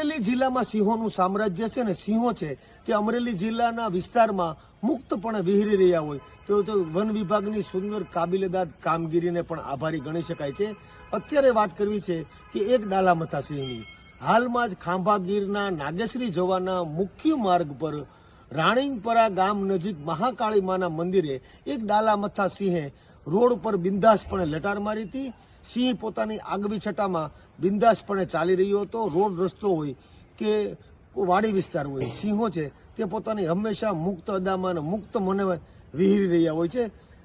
અમરેલી જિલ્લામાં સિંહોનું સામ્રાજ્ય છે ને સિંહો છે તે અમરેલી જિલ્લાના વિસ્તારમાં મુક્તપણે વિહરી રહ્યા હોય. તો વન વિભાગની સુંદર કાબિલેદાદ કામગીરીને પણ આભારી ગણી શકાય છે. અત્યારે વાત કરવી છે કે એક ડાલામથા સિંહની. હાલમાં જ ખાંભાગીરના નાગેશ્રી જવાના મુખ્ય માર્ગ પર રાણીંગપરા ગામ નજીક મહાકાળી માના મંદિરે એક ડાલામથા સિંહે રોડ પર બિંદાસપણે લટાર મારી હતી. સિંહ પોતાની આગવી છટામાં બિંદાસપણે ચાલી રહ્યો હતો. રોડ રસ્તો હોય કે વાડી વિસ્તાર હોય, સિંહો છે, તે પોતાની હંમેશા મુક્ત અદામાં અને મુક્ત મને વિહરી રહ્યા હોય છે.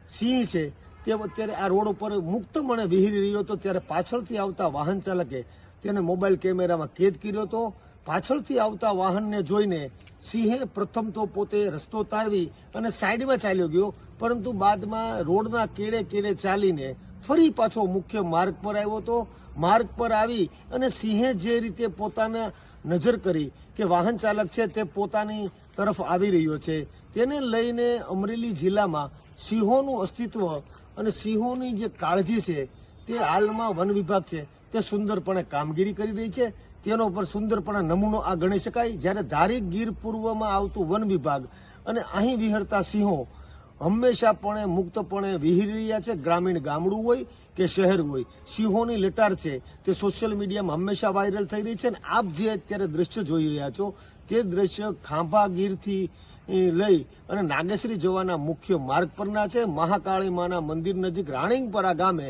સિંહ છે, તે અત્યારે આ રોડ ઉપર મુક્ત મને વિહરી રહ્યો હતો. ત્યારે પાછળથી આવતા વાહન ચાલકે તેને મોબાઈલ કેમેરામાં કેદ કર્યો હતો. પાછળથી આવતા વાહનને જોઈને સિંહે પ્રથમ તો પોતે રસ્તો તારવી અને સાઈડમાં ચાલ્યો ગયો, પરંતુ બાદમાં રોડના કેડે કેડે ચાલીને ફરી પાછો મુખ્ય માર્ગ પર આવ્યો હતો માર્ગ પર આવી અને સિંહે જે રીતે પોતાના નજર કરી કે વાહન ચાલક છે તે પોતાની તરફ આવી રહ્યો છે, તેને લઈને અમરેલી જિલ્લામાં સિંહોનું અસ્તિત્વ અને સિંહોની જે કાળજી છે તે હાલમાં વન વિભાગ છે. તે સુંદરપણે કામગીરી કરી રહી છે તેનો પર સુંદરપણે નમૂનો આ ગણી શકાય? જ્યારે ધારી ગીર પૂર્વમાં આવતું વન વિભાગ અને અહીં વિહરતા સિંહો હંમેશાપણે, મુક્તપણે વિહરી રહ્યા છે. ગ્રામીણ ગામડું હોય કે શહેર હોય, સિંહોની લટાર છે. તે સોશિયલ મીડિયામાં હંમેશા વાયરલ થઈ રહી છે અને આપ જે અત્યારે દ્રશ્ય જોઈ રહ્યા છો, તે દ્રશ્ય ખાંભા ગીરથી લઈ અને નાગેશ્રી જવાના મુખ્ય માર્ગ પરના છે. મહાકાળી માના મંદિર નજીક રાણીંગપરા ગામે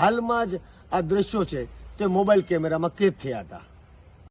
હાલમાં જ આ દ્રશ્યો છે. તે મોબાઈલ કેમેરામાં કેદ થયા હતા.